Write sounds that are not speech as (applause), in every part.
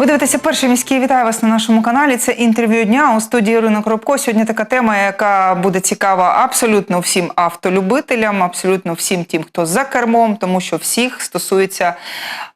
Ви дивитеся перший міський. Вітаю вас на нашому каналі. Це інтерв'ю дня у студії Ірина Коробко. Сьогодні така тема, яка буде цікава абсолютно всім автолюбителям, абсолютно всім тим, хто за кермом, тому що всіх стосується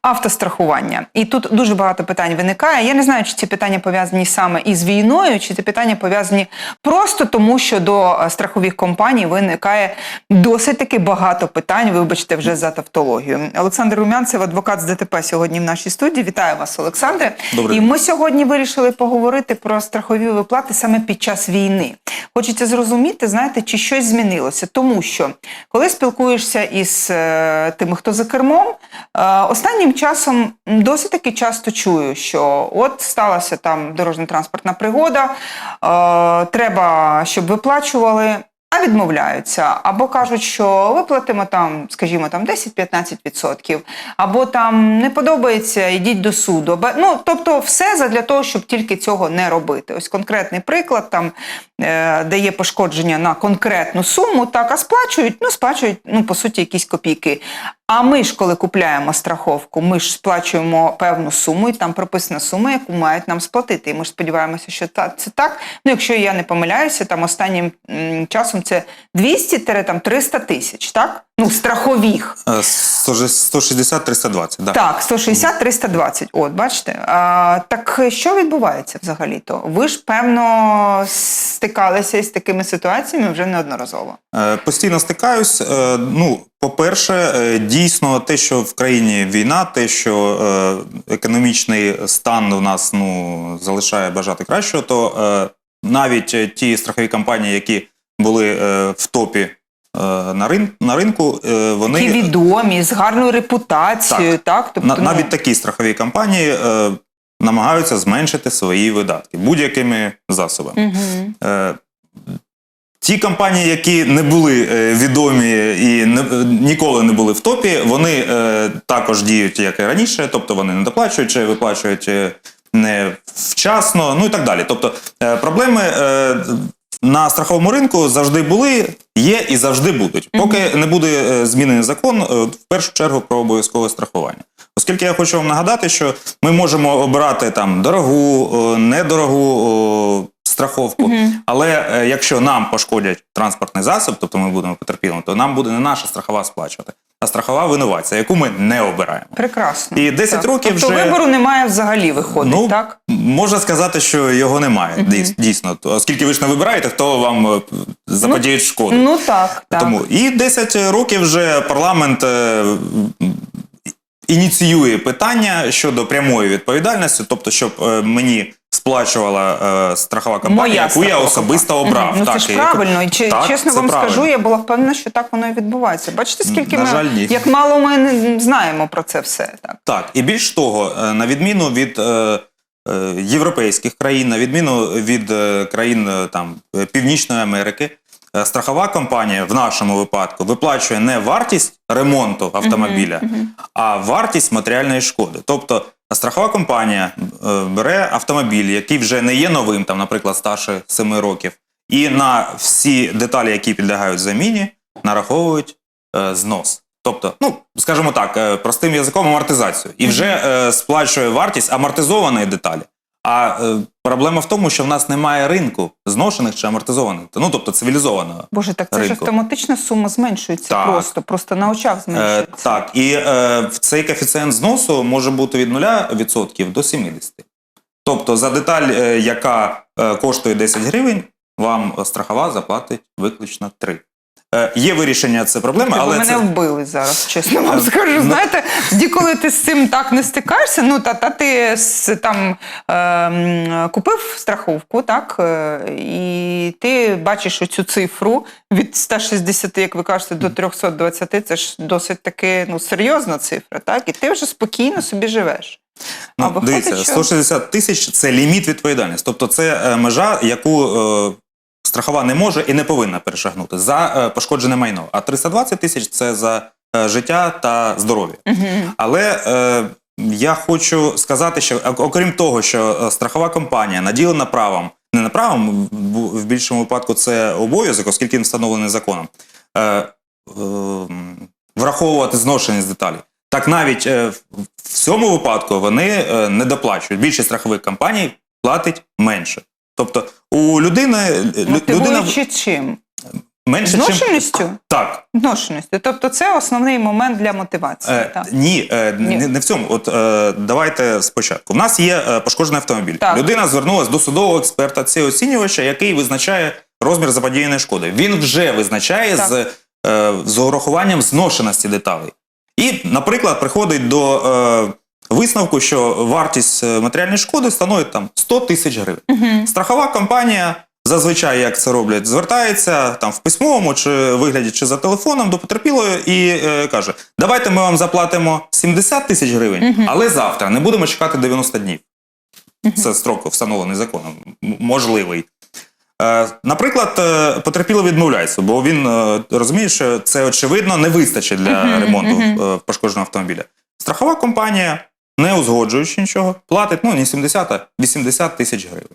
автострахування. І тут дуже багато питань виникає. Я не знаю, чи ці питання пов'язані саме із війною, чи ці питання пов'язані просто тому, що до е, страхових компаній виникає досить таки багато питань. Вибачте, вже за тавтологію. Олександр Румянцев, адвокат з ДТП, сьогодні в нашій студії. Вітаю вас, Олександре. Добрий І ми сьогодні вирішили поговорити про страхові виплати саме під час війни. Хочеться зрозуміти, знаєте, чи щось змінилося. Тому що коли спілкуєшся із е, тими, хто за кермом, е, останнім часом досить таки часто чую, що от сталася там дорожньо-транспортна пригода, е, треба, щоб виплачували. А відмовляються, або кажуть, що виплатимо там, скажімо, там 10-15%, або там не подобається, йдіть до суду. Ну, тобто, все задля того, щоб тільки цього не робити. Ось конкретний приклад, там е, де є пошкодження на конкретну суму, так а сплачують, ну сплачують, ну по суті, якісь копійки. А ми ж, коли купляємо страховку, ми ж сплачуємо певну суму, і там прописана сума, яку мають нам сплатити. І ми ж сподіваємося, що це так. Ну, якщо я не помиляюся, там останнім часом це 200-300 тисяч, так? Ну, страхових. Е, 160-320, да. Так, 160-320. От, бачите. А, так що відбувається взагалі-то? Ви ж, певно, стикалися із такими ситуаціями вже неодноразово. Е, Постійно стикаюсь. Е, Ну, по-перше, е, дійсно, те, що в країні війна, те, що е, економічний стан у нас ну, залишає бажати кращого, то е, навіть ті страхові компанії, які були в топі на, рин, на ринку, вони Ті відомі, з гарною репутацією, так? Тобто, На, ну, навіть такі страхові компанії намагаються зменшити свої видатки будь-якими засобами. Мгм. Ті компанії, які не були е, відомі і не, е, ніколи не були в топі, вони е, також діють як і раніше, тобто вони не доплачують чи виплачують не вчасно, ну і так далі. Тобто е, проблеми. Е, на страховому ринку завжди були, є і завжди будуть. Поки не буде змінений закон, в першу чергу про обов'язкове страхування. Оскільки я хочу вам нагадати, що ми можемо обирати там дорогу, недорогу страховку, але е, якщо нам пошкодять транспортний засіб, тобто ми будемо потерпілими, то нам буде не наша страхова сплачувати, а страхова винуватця, яку ми не обираємо. Прекрасно. І 10 Так. років тобто вже- вибору немає взагалі, виходить, Ну, так? Можна сказати, що його немає. дійс- Дійсно, оскільки ви ж не вибираєте, хто вам е, заподіє шкоду. Ну так, так. Тому і 10 років вже парламент е, ініціює питання щодо прямої відповідальності, тобто, щоб е, мені сплачувала е, страхова компанія, Моя яку я особисто компанія. обрав. Ну це Так, ж правильно. І чи- Так, чесно це вам правильно. скажу, я була впевнена, що так воно і відбувається. Бачите, скільки На ми жаль, ні. як мало ми не знаємо про це все. Так. Так, і більш того, е, на відміну від е, е, європейських країн, на відміну від е, країн е, там е, Північної Америки, е, страхова компанія в нашому випадку виплачує не вартість ремонту автомобіля, а вартість матеріальної шкоди. Тобто страхова компанія е, бере автомобіль, який вже не є новим, там, наприклад, старше 7 років, і на всі деталі, які підлягають заміні, нараховують е, знос. Тобто, ну скажімо так, е, простим язиком амортизацію. І вже е, сплачує вартість амортизованої деталі. А е, проблема в тому, що в нас немає ринку зношених чи амортизованих, ну тобто цивілізованого. Боже, так це ж Ринку. автоматично сума зменшується Так. просто, просто на очах Е, так, і е, в цей коефіцієнт зносу може бути від 0% до 70%. Тобто за деталь, е, яка е, коштує 10 гривень, вам страхова заплатить виключно 3. Е, є вирішення цієї проблеми, Ви але мене це вбили зараз, чесно вам Е, (laughs) скажу. ну- Знаєте, тоді, коли ти з цим так не стикаєшся, ну та, та ти там е, купив страховку, так, е, і ти бачиш оцю цифру від 160, як ви кажете, до 320, це ж досить таки ну, серйозна цифра, так? І ти вже спокійно собі живеш. Ну, дивіться, 160 тисяч це ліміт відповідальності. Тобто це е, межа, яку е, страхова не може і не повинна перешагнути за е, пошкоджене майно. А 320 тисяч це за е, життя та здоров'я. Але е, я хочу сказати, що окрім того, що страхова компанія наділена правом, не на правом, в- більшому випадку це обов'язок, оскільки він встановлений законом, е, е, враховувати зношеність деталей. Так навіть е, в- в цьому випадку вони е, не доплачують. Більшість страхових компаній платить менше. Тобто у людини е, людина чим? менше, чим Зношеністю? так. Зношеністю. Тобто це основний момент для мотивації. Е, так. ні, е, Ні. Не, не в цьому. От е, давайте спочатку. У нас є е, пошкоджений автомобіль. Так. Людина звернулася до судового експерта, це оцінювача, який визначає розмір заподіяної шкоди. Він вже визначає Так. з, е, з урахуванням зношеності деталей. І, наприклад, приходить до е, висновку, що вартість е, матеріальної шкоди становить там 100 тисяч гривень. Угу. Страхова компанія зазвичай, як це роблять, звертається там в письмовому чи вигляді, чи за телефоном до потерпілої і е, каже: давайте ми вам заплатимо 70 тисяч гривень, Мгм. але завтра не будемо чекати 90 днів. Це строк встановлений законом, можливий. Е, наприклад, е, потерпілий відмовляється, бо він розуміє, що це очевидно не вистачить для ремонту е, пошкодженого автомобіля. Страхова компанія, не узгоджуючи нічого, платить ну, не 70, а 80 тисяч гривень.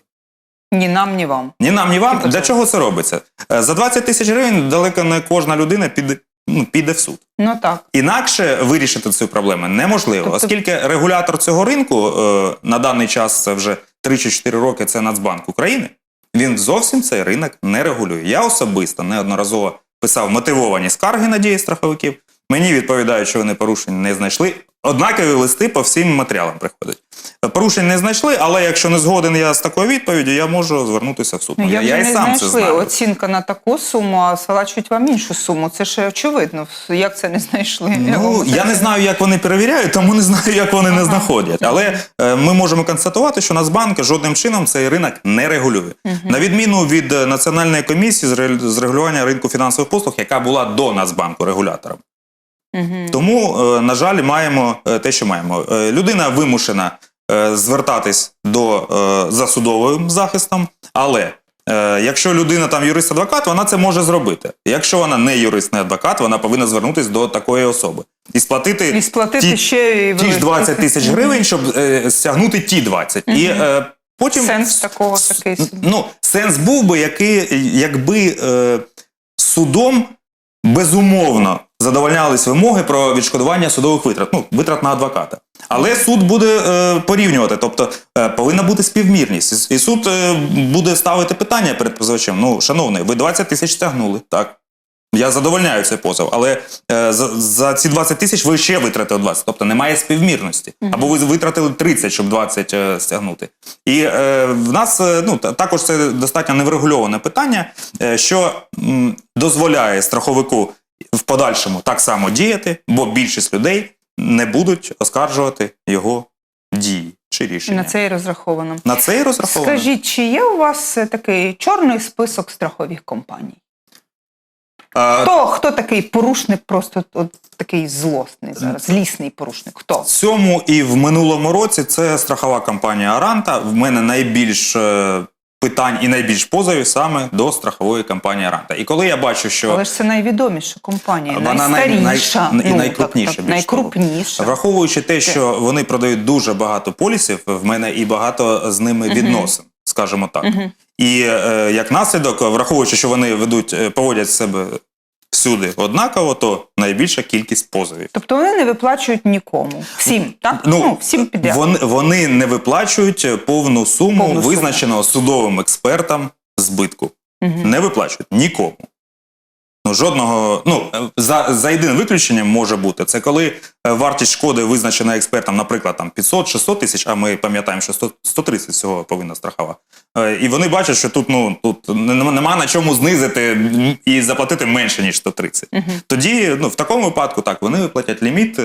Ні нам, ні вам. Ні нам, ні вам. Для чого це робиться? Е, За 20 тисяч гривень далеко не кожна людина піде, ну, піде в суд. Ну так. Інакше вирішити цю проблему неможливо, Тобто- оскільки регулятор цього ринку е, на даний час це вже 3 чи 4 роки. Це Нацбанк України. Він зовсім цей ринок не регулює. Я особисто неодноразово писав мотивовані скарги на дії страховиків. Мені відповідають, що вони порушень не знайшли. Однакові листи по всім матеріалам приходять. Порушень не знайшли, але якщо не згоден я з такою відповіддю, я можу звернутися в суд. Ну, я, я і не сам це знайшли знаю. оцінка на таку суму, а сплачують вам іншу суму. Це ж очевидно. Як це не знайшли? Ну, я не знаю, як вони перевіряють, тому не знаю, як вони не знаходять. Але е, ми можемо констатувати, що Нацбанк жодним чином цей ринок не регулює. На відміну від е, Національної комісії з регулювання ринку фінансових послуг, яка була до Нацбанку регулятором. Мгм. Тому, е, на жаль, маємо е, те, що маємо. Е, Людина вимушена звертатись до за судовим захистом, але якщо людина там юрист-адвокат, вона це може зробити. Якщо вона не юрист, не адвокат, вона повинна звернутись до такої особи і сплатити І сплатити ті- ще і ті ж 20 тисяч гривень, щоб стягнути ті 20. І е, потім Сенс такого такий. Ну, сенс був би, який, якби судом безумовно задовольнялись вимоги про відшкодування судових витрат, ну, витрат на адвоката. Але суд буде е, порівнювати, тобто е, повинна бути співмірність. І, суд е, буде ставити питання перед позивачем. Ну, шановний, ви 20 тисяч стягнули, так. Я задовольняю цей позов, але е, за, за ці 20 тисяч ви ще витратили 20, тобто немає співмірності. Або ви витратили 30, щоб 20 е, стягнути. І е, в нас е, ну, також це достатньо неврегульоване питання, е, що м, дозволяє страховику в подальшому так само діяти, бо більшість людей не будуть оскаржувати його дії чи рішення. на це і розраховано. На це і розраховано. Скажіть, чи є у вас е, такий чорний список страхових компаній? Хто, хто такий порушник, просто от, такий злосний зараз, злісний порушник? Хто? В цьому і в минулому році це страхова компанія Аранта. В мене найбільш е, питань і найбільш позовів саме до страхової компанії Аранта. І коли я бачу, що Але ж це найвідоміша компанія, Вона най- найстаріша, най- і ну, найкрупніша, так, так, найкрупніша. враховуючи те, що вони продають дуже багато полісів, в мене і багато з ними відносин, скажімо так. І е, як наслідок, враховуючи, що вони ведуть, е, поводять себе всюди однаково, то найбільша кількість позовів. Тобто вони не виплачують нікому. Всім, так? Ну, всім підряд. Вони, вони не виплачують повну суму, Повну визначеного судовим експертам збитку. Угу. Не виплачують нікому. Ну, жодного, ну, е, за, за єдиним виключенням може бути. Це коли е, вартість шкоди визначена експертом, наприклад, там 500-600 тисяч, а ми пам'ятаємо, що 100, 130 всього повинна страхова. Е, І вони бачать, що тут, ну, тут нема на чому знизити і заплатити менше, ніж 130. Мгм. Тоді, ну, в такому випадку, так, вони виплатять ліміт,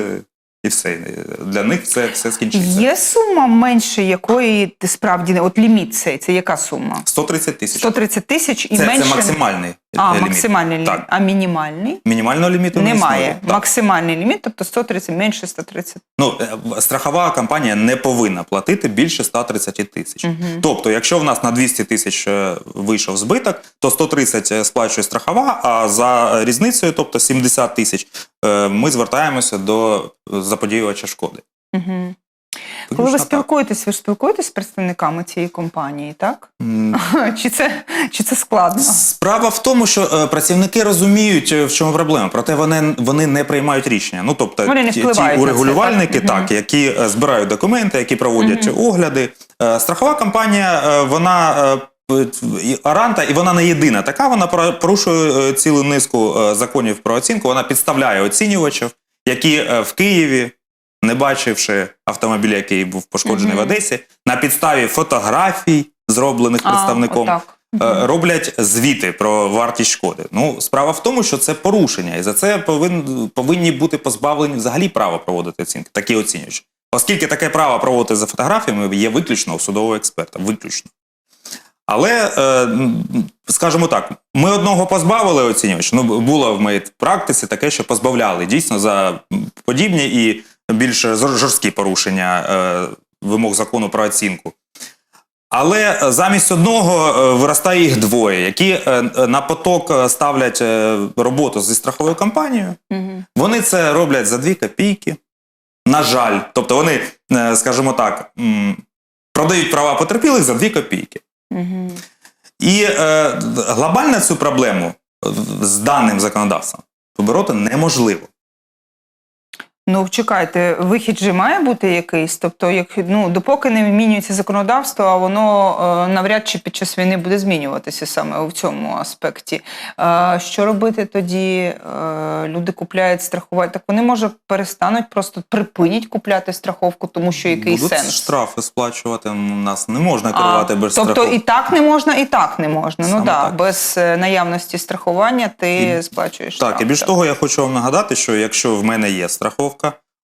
і все. Для них все, все скінчиться. Є сума менше якої ти справді от ліміт цей, це яка сума? 130 тисяч. 130 тисяч і Це, менше. це максимальний а, ліміт. максимальний ліміт. Так. А мінімальний? Мінімального ліміту не Немає. існує. Так. Максимальний ліміт, тобто 130, менше 130. Ну, е, страхова компанія не повинна платити більше 130 тисяч. Мгм. Тобто, якщо в нас на 200 тисяч е, вийшов збиток, то 130 сплачує страхова, а за різницею, тобто 70 тисяч, е, ми звертаємося до заподіювача шкоди. Угу. Коли ви спілкуєтесь, ви ж спілкуєтесь з представниками цієї компанії, так? М, (laughs) Чи це, чи це складно? Справа в тому, що е, працівники розуміють, е, в чому проблема, проте вони, вони не приймають рішення. Ну тобто Вони не ті, ті на це, урегулювальники, так? так, які е, збирають документи, які проводять огляди. Е, Страхова компанія, е, вона. е, і Аранта, і вона не єдина така. Вона порушує е, цілу низку е, законів про оцінку. Вона підставляє оцінювачів, які в Києві, не бачивши автомобіля, який був пошкоджений Мгм. в Одесі, на підставі фотографій, зроблених представником, А, отак. е, роблять звіти про вартість шкоди. Ну, справа в тому, що це порушення, і за це повин, повинні бути позбавлені взагалі права проводити оцінки, такі оцінюючі. Оскільки таке право проводити за фотографіями є виключно у судового експерта. Виключно. Але, е, скажімо так, ми одного позбавили оцінювача. Ну, було в моїй практиці таке, що позбавляли дійсно за подібні і більш жорсткі порушення е, вимог закону про оцінку. Але е, замість одного е, виростає їх двоє, які на поток ставлять роботу зі страховою компанією. Мгм. Вони це роблять за дві копійки. На жаль, тобто вони, скажімо так, продають права потерпілих за дві копійки. Мгм. І е, глобально цю проблему з даним законодавством побороти неможливо. Ну, чекайте, вихід же має бути якийсь. Тобто, як ну допоки не змінюється законодавство, а воно е, навряд чи під час війни буде змінюватися саме в цьому аспекті. Е, що робити тоді? Е, люди купляють страхувати. Так вони може перестануть, просто припинять купляти страховку, тому що який Будуть сенс? штрафи сплачувати. Нас не можна керувати без тобто страховки. і так не можна, і так не можна. Саме ну да, так. без е, наявності страхування ти І- сплачуєш. Так, штраф. і більш того, я хочу вам нагадати, що якщо в мене є страховка,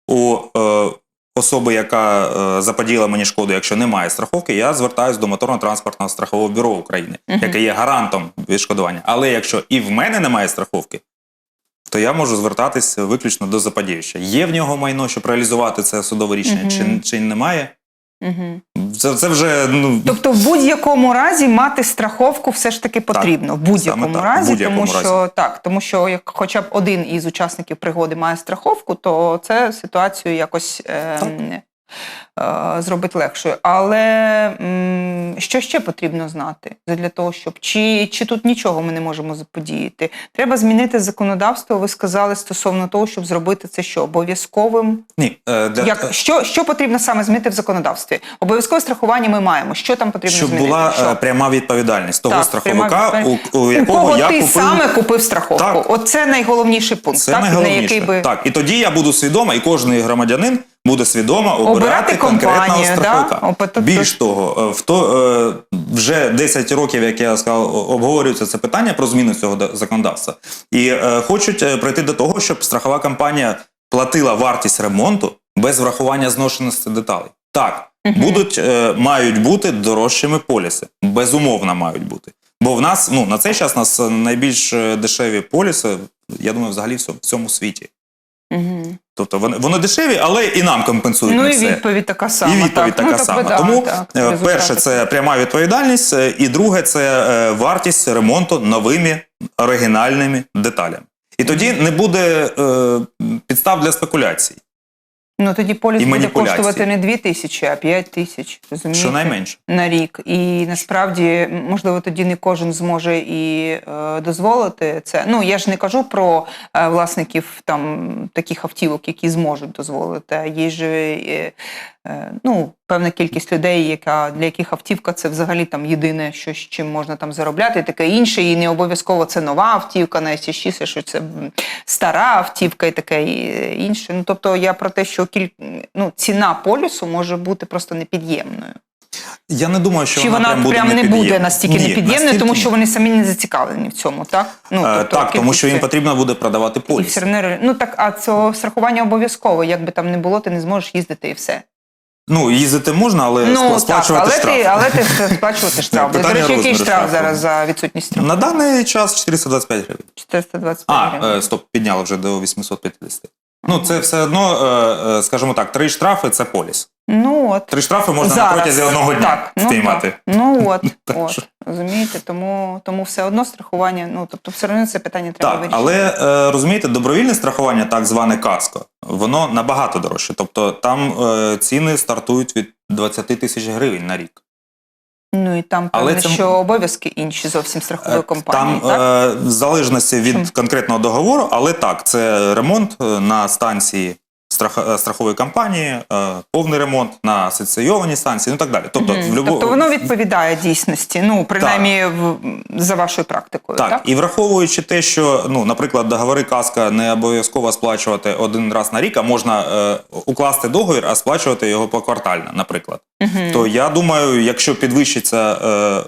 у е, особи, яка е, заподіяла мені шкоду, якщо немає страховки, я звертаюся до моторно-транспортного страхового бюро України, Мгм. яке є гарантом відшкодування. Але якщо і в мене немає страховки, то я можу звертатися виключно до заподіюча. Є в нього майно, щоб реалізувати це судове рішення, Мгм. чи, чи немає. Угу. Це, це вже ну, Тобто, в будь-якому разі мати страховку все ж таки потрібно. в будь-якому так, разі, будь-якому тому що так, тому що як хоча б один із учасників пригоди має страховку, то це ситуацію якось е, е, зробить легшою. Але м, що ще потрібно знати для того, щоб чи, чи тут нічого ми не можемо заподіяти? Треба змінити законодавство. Ви сказали стосовно того, щоб зробити це що обов'язковим ні. е, Для, як що, що потрібно саме змінити в законодавстві? Обов'язкове страхування ми маємо. Що там потрібно щоб змінити? була Що? е, пряма відповідальність того Так, страховика, пряма у, у У якого кого я ти купив саме купив страховку? Так. Оце найголовніший пункт, Це так, на який би Так, і тоді я буду свідома, і кожен громадянин буде свідомо обирати, Обирати конкретного страховика. да? Тобто- Більш того, е, в то, е, вже 10 років, як я сказав, обговорюється це питання про зміну цього законодавства. І е, хочуть прийти до того, щоб страхова компанія платила вартість ремонту без врахування зношеності деталей. Так, будуть, е, мають бути дорожчими поліси. Безумовно, мають бути. Бо в нас ну на цей час у нас найбільш дешеві поліси, я думаю, взагалі в цьому світі. Мгм. Тобто вони, вони дешеві, але і нам компенсують ну не і все. відповідь така сама. І відповідь так. така ну, так, сама. да, Тому так, е, перше, це пряма відповідальність, е, і друге це е, вартість ремонту новими оригінальними деталями. І тоді не буде е, підстав для спекуляцій, ну тоді поліс і буде коштувати не 2 тисячі, а 5 тисяч. Розумієте? щонайменше. на рік. І насправді, можливо, тоді не кожен зможе і е, дозволити це. Ну я ж не кажу про е, власників там таких автівок, які зможуть дозволити. А є ж е, е, ну, певна кількість людей, яка для яких автівка це взагалі там єдине, що з чим можна там заробляти, і таке інше. І не обов'язково це нова автівка, найчастіше, що це стара автівка і таке і інше. Ну тобто я про те, що кіль... ну, ціна полюсу може бути просто непід'ємною. Я не думаю, що Чи вона, вона прям, прям, буде не буде настільки непід'ємною, настільки тому що вони самі не зацікавлені в цьому, так? Ну, Е, так, тому що їм потрібно буде продавати і поліс. все одно ре- Ну так, а це страхування обов'язково. Як би там не було, ти не зможеш їздити і все. Ну, їздити можна, але ну так, сплачувати але штраф. ти, але ти сплачувати (laughs) штраф. До речі, який штраф зараз за відсутність штрафу? На даний час 425 гривень. 425 гривень. А, стоп, підняли вже до 850. Ну, це все одно, е, е, скажімо так, три штрафи це поліс. Ну от. Три штрафи можна Зараз. на протязі одного дня так, ну, так. Ну от, (laughs) от розумієте, тому, тому все одно страхування, ну тобто все одно це питання треба Так, вирішити. але е, розумієте, добровільне страхування, так зване каско, воно набагато дорожче. Тобто там ціни стартують від 20 тисяч гривень на рік. Ну і там Але певно, це- що обов'язки інші зовсім страхової Е, компанії. Там так? е, в залежності від конкретного договору, але так, це ремонт е, на станції е, страхової компанії, е, повний ремонт на асоційованій станції, ну так далі. Тобто, Мгм. в любо... тобто воно відповідає дійсності, ну принаймні в, за вашою практикою. Так, Так, і враховуючи те, що, ну, наприклад, договори каска не обов'язково сплачувати один раз на рік, а можна е, укласти договір, а сплачувати його поквартально, наприклад. Мгм. То я думаю, якщо підвищиться е,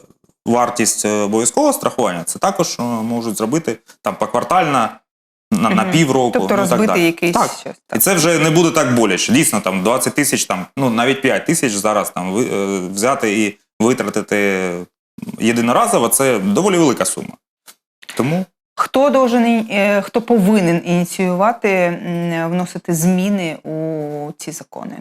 вартість е, обов'язкового страхування, це також е, можуть зробити там поквартально на, на півроку. тобто ну, розбити так якийсь Так. щось. І це вже не буде так боляче. Дійсно, там 20 тисяч, там, ну навіть 5 тисяч зараз там е, взяти і витратити єдиноразово, це доволі велика сума. Тому Хто должен, е, хто повинен ініціювати, вносити зміни у ці закони?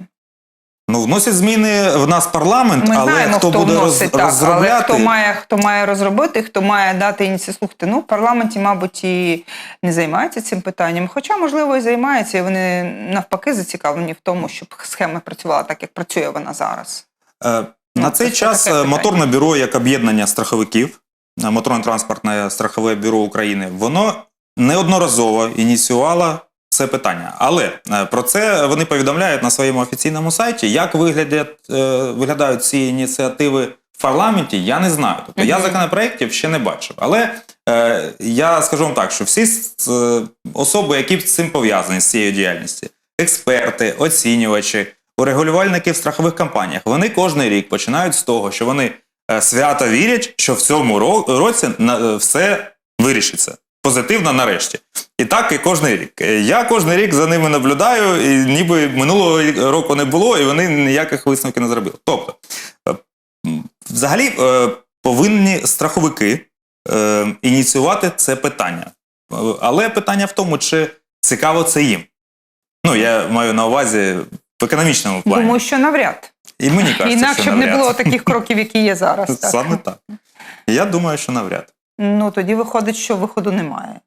Ну, вносять зміни в нас парламент, Ми але знаємо, хто, хто буде роз, вносить, так, розробляти. але хто має, хто має розробити, хто має дати ініціативу. Слухайте, ну в парламенті, мабуть, і не займається цим питанням. Хоча, можливо, і займається, і вони навпаки зацікавлені в тому, щоб схема працювала так, як працює вона зараз. Е, Ну, На це цей все час е, моторне бюро як об'єднання страховиків, е, моторно-транспортне страхове бюро України, воно неодноразово ініціювало це питання. Але е, про це вони повідомляють на своєму офіційному сайті. Як е, виглядають ці ініціативи в парламенті, я не знаю. Тобто я законопроєктів ще не бачив. Але е, я скажу вам так, що всі особи, які з цим пов'язані з цією діяльністю, експерти, оцінювачі, урегулювальники в страхових компаніях, вони кожен рік починають з того, що вони свято вірять, що в цьому році все вирішиться. Позитивно нарешті. І так і кожен рік. Е, Я кожен рік за ними наблюдаю, і ніби минулого року не було, і вони ніяких висновків не зробили. Тобто, е, взагалі, е, повинні страховики ініціювати це питання. Але питання в тому, чи цікаво це їм. Ну, я маю на увазі в економічному плані. Думаю, що навряд. І мені кажеться, Інакше що б не було таких кроків, які є зараз. (laughs) Так. Саме так. Я думаю, що навряд. Ну тоді виходить, що виходу немає.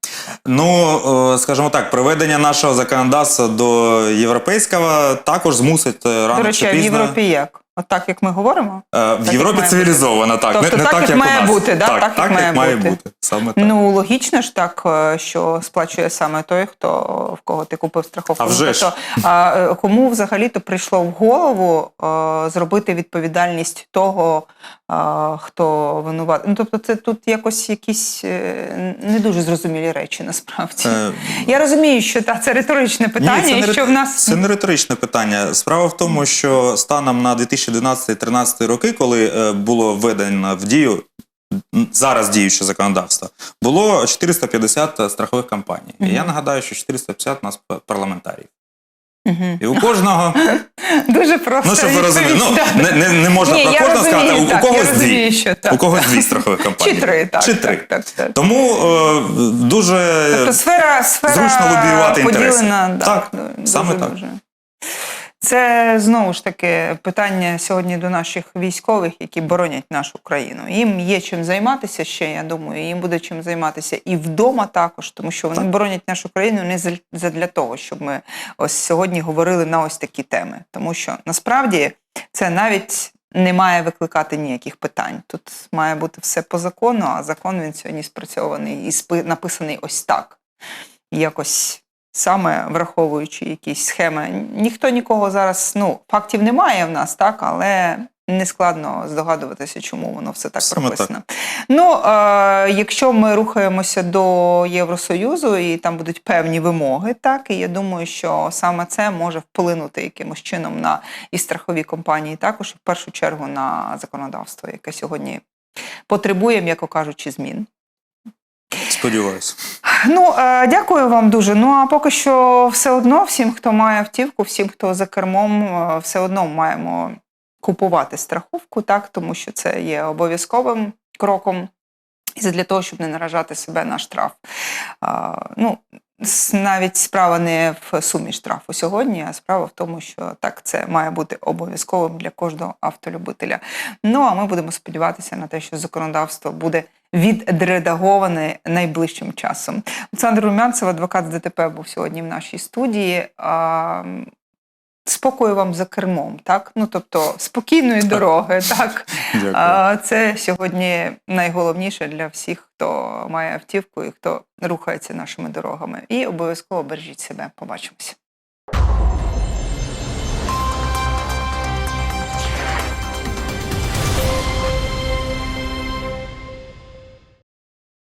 Ну, е, скажімо так, приведення нашого законодавства до європейського також змусить е, рано До речі, чи а в. Європі як? Отак, як ми говоримо? Е, В як Європі цивілізовано, так. Тобто не, не так, так, як як має у нас. бути, да? так, Так, як як має бути. бути. Саме так. Ну, логічно ж так, що сплачує саме той, хто в кого ти купив страховку. А вже ж. Тобто, а кому взагалі-то прийшло в голову е, зробити відповідальність того, хто винуват. Ну, тобто, це тут якось якісь е, не дуже зрозумілі речі насправді. Е, Я розумію, що та, це риторичне питання, Ні, це не, що в нас це не риторичне питання. Справа в тому, що станом на 2012-2013 роки, коли е, було введено в дію зараз діюче законодавство, було 450 страхових компаній. І я нагадаю, що 450 у нас парламентарів. Мгм. І у кожного, (laughs) дуже просто. ну щоб ви розуміли, ну не, не, не можна Ні, про кожного розумію, сказати, у, так, у когось дві. що так. У когось дві страхових (laughs) компанії. Чи три, так. Чи три. Так, так, так. Тому е, дуже Тобто сфера, сфера зручно лобіювати інтереси. поділена. так, Так, дуже, саме так. Дуже. Це знову ж таки питання сьогодні до наших військових, які боронять нашу країну. Їм є чим займатися ще, я думаю, їм буде чим займатися і вдома також, тому що вони боронять нашу країну не задля того, щоб ми ось сьогодні говорили на ось такі теми. Тому що насправді це навіть не має викликати ніяких питань. Тут має бути все по закону, а закон він сьогодні спрацьований і написаний ось так. Якось саме враховуючи якісь схеми. Ніхто нікого зараз, ну, фактів немає в нас, так, але не складно здогадуватися, чому воно все так Саме прописано. Ну, е, якщо ми рухаємося до Євросоюзу і там будуть певні вимоги, так, і я думаю, що саме це може вплинути якимось чином на і страхові компанії, також в першу чергу на законодавство, яке сьогодні потребує, м'яко кажучи, змін. Сподіваюся. Ну, е, дякую вам дуже. Ну а поки що все одно, всім, хто має автівку, всім, хто за кермом, е, все одно маємо купувати страховку, так, тому що це є обов'язковим кроком. І для того, щоб не наражати себе на штраф. А, ну, навіть справа не в сумі штрафу сьогодні, а справа в тому, що так це має бути обов'язковим для кожного автолюбителя. Ну а ми будемо сподіватися на те, що законодавство буде відредаговане найближчим часом. Олександр Румянцев, адвокат з ДТП, був сьогодні в нашій студії. Спокою вам за кермом, так? Ну тобто спокійної дороги, (laughs) так. Дякую. А, Це сьогодні найголовніше для всіх, хто має автівку і хто рухається нашими дорогами. І обов'язково бережіть себе. Побачимося.